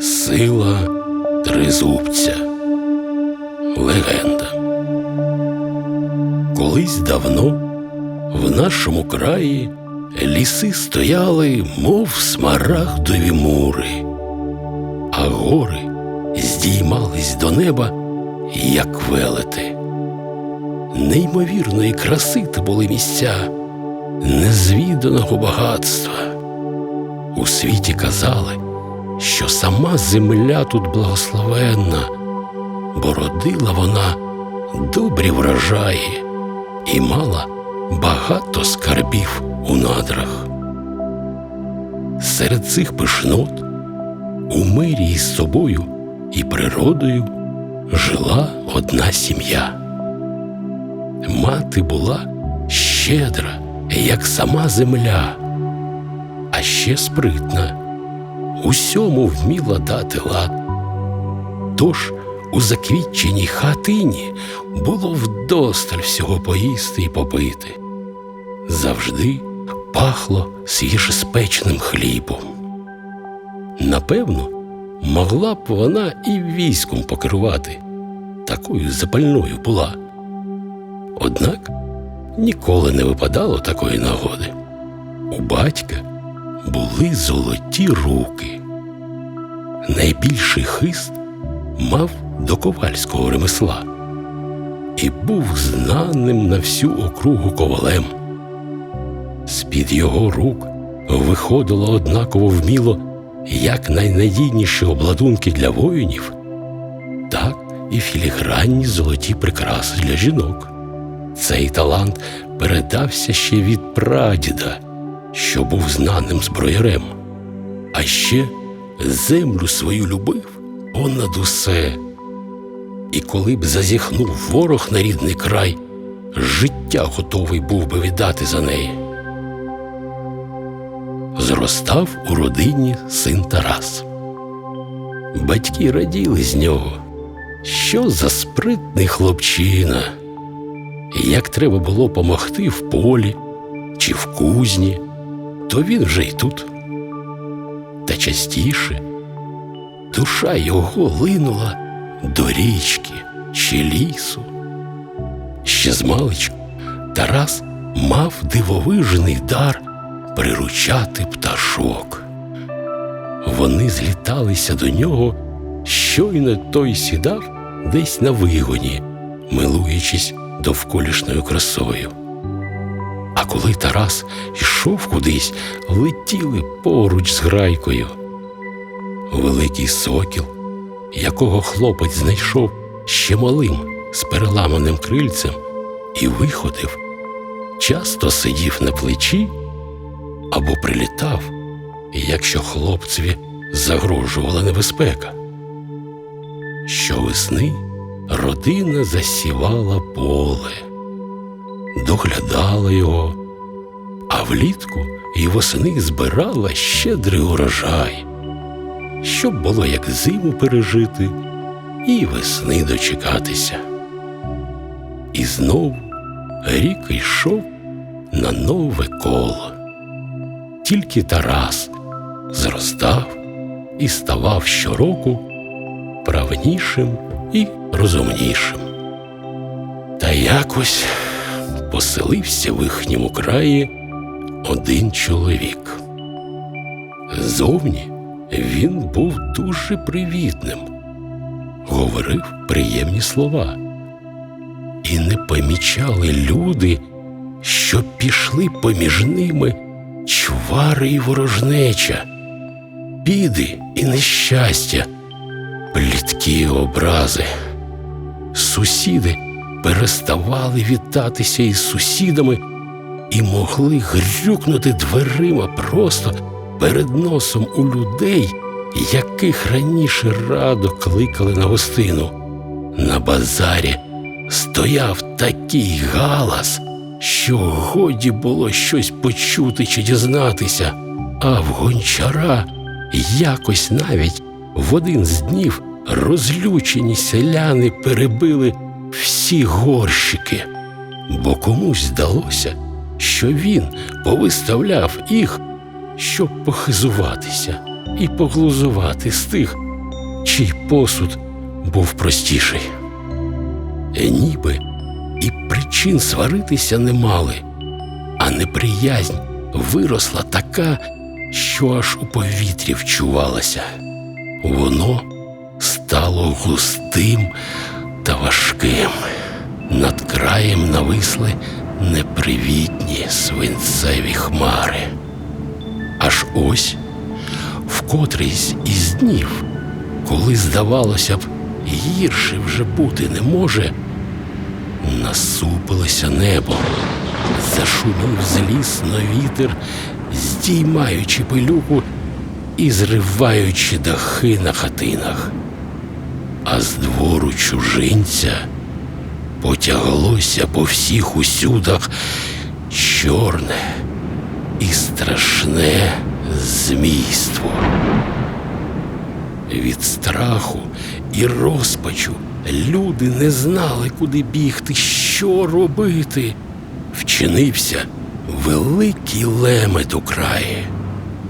Сила тризубця. Легенда. Колись давно в нашому краї ліси стояли, мов смарагдові мури, а гори здіймались до неба, як велети. Неймовірної краси то були місця незвіданого багатства. У світі казали, що сама земля тут благословенна, бо родила вона добрі врожаї і мала багато скарбів у надрах. Серед цих пишнот у мирі із собою і природою жила одна сім'я. Мати була щедра, як сама земля, а ще спритна, усьому вміла дати лад. Тож у заквітченій хатині було вдосталь всього поїсти і попити. Завжди пахло свіжеспечним хлібом. Напевно, могла б вона і військом покерувати, такою запальною була. Однак ніколи не випадало такої нагоди. У батька були золоті руки. Найбільший хист мав до ковальського ремесла і був знаним на всю округу ковалем. З-під його рук виходило однаково вміло як найнадійніші обладунки для воїнів, так і філігранні золоті прикраси для жінок. Цей талант передався ще від прадіда, що був знаним зброярем, а ще землю свою любив понад усе. І коли б зазіхнув ворог на рідний край, життя готовий був би віддати за неї. Зростав у родині син Тарас. Батьки раділи з нього, що за спритний хлопчина, як треба було помогти в полі чи в кузні, то він вже й тут. Частіше душа його линула до річки чи лісу. Ще змалечку Тарас мав дивовижний дар приручати пташок. Вони зліталися до нього, щойно той сідав десь на вигоні, милуючись довколішньою красою. Коли Тарас йшов кудись, летіли поруч з грайкою. Великий сокіл, якого хлопець знайшов ще малим з переламаним крильцем і виходив, часто сидів на плечі або прилітав, якщо хлопцеві загрожувала небезпека. Щовесни родина засівала поле, доглядала його, а влітку і восени збирала щедрий урожай, щоб було як зиму пережити і весни дочекатися. І знову рік йшов на нове коло. Тільки Тарас зростав і ставав щороку правнішим і розумнішим. Та якось поселився в їхньому краї один чоловік. Зовні він був дуже привітним, говорив приємні слова, і не помічали люди, що пішли поміж ними чвари і ворожнеча, біди і нещастя, пліткі образи. Сусіди переставали вітатися із сусідами і могли грюкнути дверима просто перед носом у людей, яких раніше радо кликали на гостину. На базарі стояв такий галас, що годі було щось почути чи дізнатися, а в гончара якось навіть в один з днів розлючені селяни перебили всі горщики, бо комусь здалося, що він повиставляв їх, щоб похизуватися, і поглузувати з тих, чий посуд був простіший. Е, Ніби і причин сваритися не мали, а неприязнь виросла така, що аж у повітрі вчувалася. Воно стало густим та важким. Над краєм нависли непривітні свинцеві хмари. Аж ось в котрийсь із днів, коли, здавалося б, гірше вже бути не може, насупилося небо, зашумів злісно вітер, здіймаючи пилюку і зриваючи дахи на хатинах. А з двору чужинця потяглося по всіх усюдах чорне і страшне змійство. Від страху і розпачу люди не знали, куди бігти, що робити. Вчинився великий лемет у краї.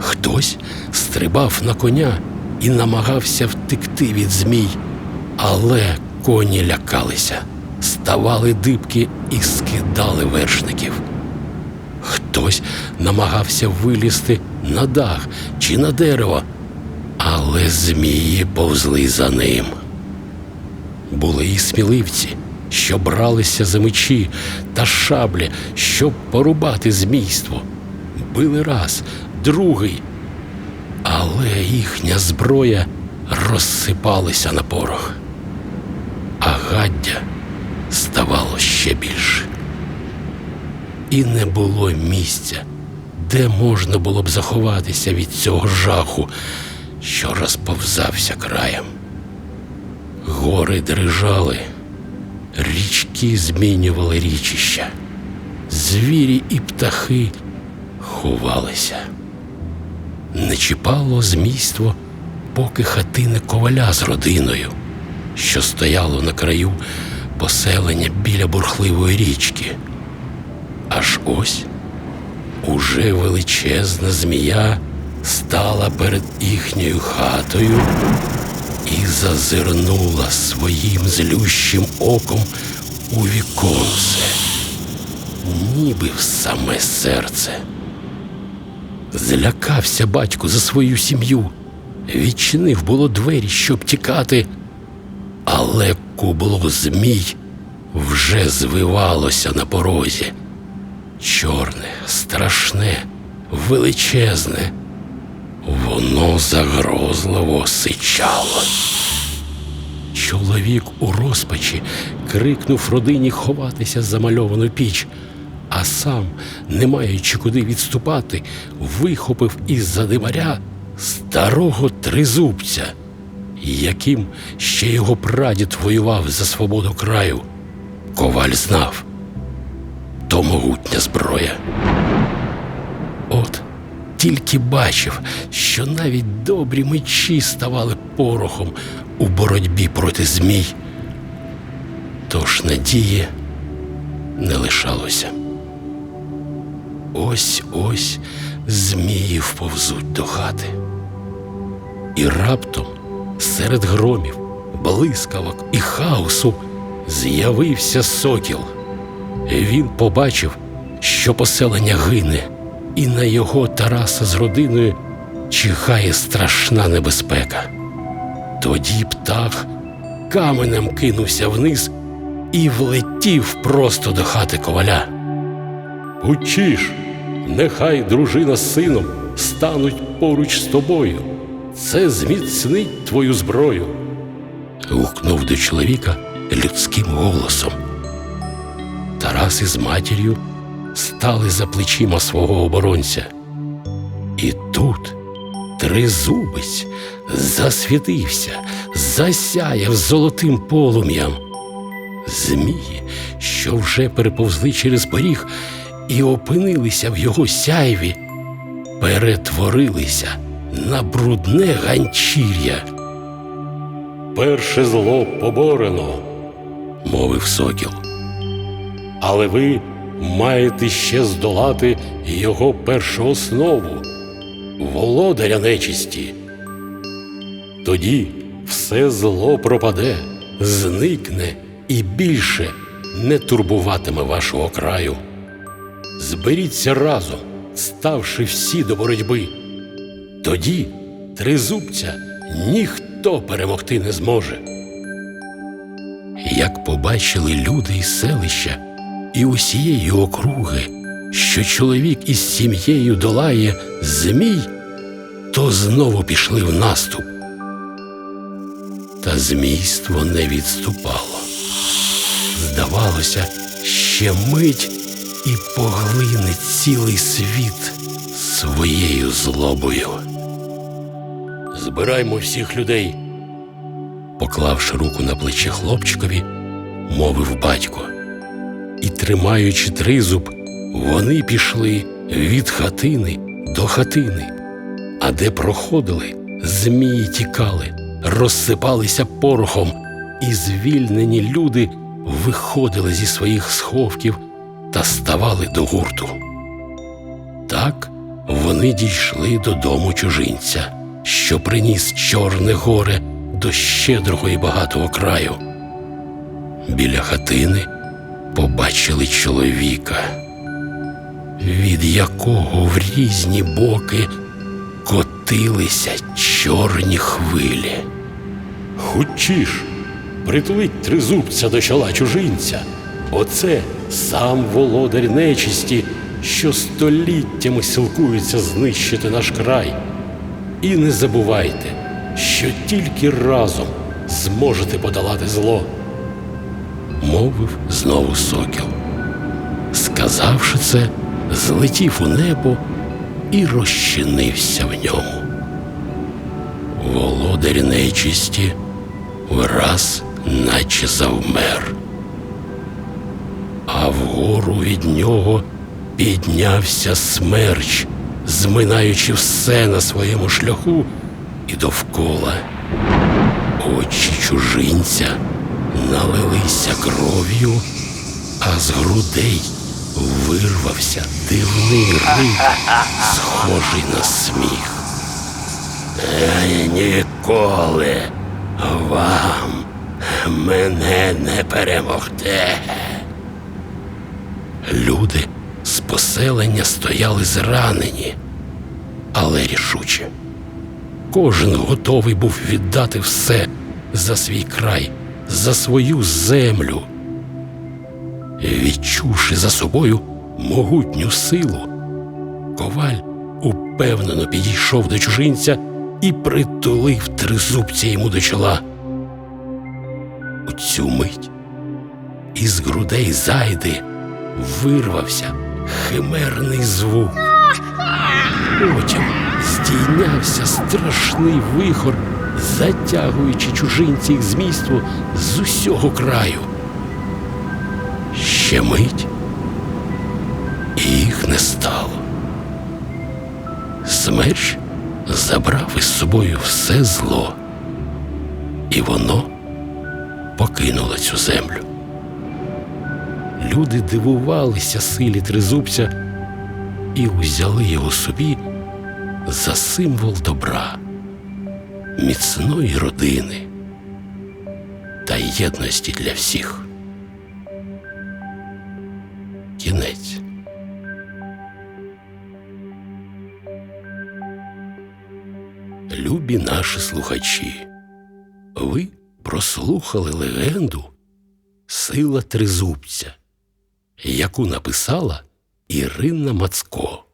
Хтось стрибав на коня і намагався втекти від змій, але коні лякалися, ставали дибки і скидали вершників. Хтось намагався вилізти на дах чи на дерево, але змії повзли за ним. Були і сміливці, що бралися за мечі та шаблі, щоб порубати змійство. Били раз, другий, але їхня зброя розсипалася на порох, а гаддя ставало ще більше. І не було місця, де можна було б заховатися від цього жаху, що розповзався краєм. Гори дрижали, річки змінювали річища, звірі і птахи ховалися. Не чіпало змійство, поки хатини коваля з родиною, що стояло на краю поселення біля бурхливої річки. Аж ось уже величезна змія стала перед їхньою хатою і зазирнула своїм злющим оком у віконце, ніби в саме серце. Злякався батько за свою сім'ю, відчинив було двері, щоб тікати, але кубло змій вже звивалося на порозі. Чорне, страшне, величезне. Воно загрозливо сичало. Чоловік у розпачі крикнув родині ховатися за мальовану піч, а сам, не маючи куди відступати, вихопив із-за димаря старого тризубця, яким ще його прадід воював за свободу краю. Коваль знав то могутня зброя. От тільки бачив, що навіть добрі мечі ставали порохом у боротьбі проти змій. Тож надії не лишалося. Ось ось змії вповзуть до хати. І раптом серед громів, блискавок і хаосу з'явився сокіл. Він побачив, що поселення гине, і на його Тараса з родиною чихає страшна небезпека. Тоді птах каменем кинувся вниз і влетів просто до хати коваля. Учиш, нехай дружина з сином стануть поруч з тобою. Це зміцнить твою зброю. гукнув до чоловіка людським голосом. Тарас із матір'ю стали за плечима свого оборонця. І тут тризубець засвітився, засяяв золотим полум'ям. Змії, що вже переповзли через поріг і опинилися в його сяйві, перетворилися на брудне ганчір'я. Перше зло поборено, мовив сокіл. Але ви маєте ще здолати його першу основу володаря нечисті, Тоді все зло пропаде, зникне і більше не турбуватиме вашого краю. Зберіться разом, ставши всі до боротьби. Тоді тризубця ніхто перемогти не зможе. Як побачили люди із селища і усієї округи, що чоловік із сім'єю долає змій, то знову пішли в наступ. Та змійство не відступало. Здавалося, ще мить і поглине цілий світ своєю злобою. Збираймо всіх людей, поклавши руку на плече хлопчикові, мовив батько. І, тримаючи тризуб, вони пішли від хатини до хатини, а де проходили, змії тікали, розсипалися порохом, і звільнені люди виходили зі своїх сховків та ставали до гурту. Так вони дійшли додому чужинця, що приніс Чорне горе до щедрого і багатого краю. Біля хатини побачили чоловіка, від якого в різні боки котилися чорні хвилі. Хочеш притулить тризубця до чола чужинця. Оце сам володар нечисті, що століттями силкується знищити наш край. І не забувайте, що тільки разом зможете подолати зло. Мовив знову сокіл. Сказавши це, злетів у небо і розчинився в ньому. Володар нечисті враз наче завмер, а вгору від нього піднявся смерч, зминаючи все на своєму шляху і довкола. Очі чужинця налилися кров'ю, а з грудей вирвався дивний рик, схожий на сміх. Е, Ніколи вам мене не перемогте. Люди поселення стояли зранені, але рішуче. Кожен готовий був віддати все за свій край, за свою землю. Відчувши за собою могутню силу, коваль упевнено підійшов до чужинця і притулив тризубця йому до чола. У цю мить із грудей зайди вирвався химерний звук. Потім здійнявся страшний вихор, затягуючи чужинці з змійство з усього краю. Ще мить, і їх не стало. Смерч забрав із собою все зло, і воно покинуло цю землю. Люди дивувалися силі тризубця і узяли його собі за символ добра, міцної родини та єдності для всіх. Кінець. Любі наші слухачі, ви прослухали легенду Сила тризубця, яку написала Ірина Мацко.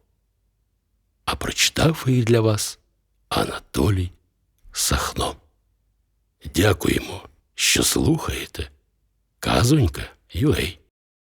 А прочитав її для вас Анатолій Сахно. Дякуємо, що слухаєте. Казонька Югей.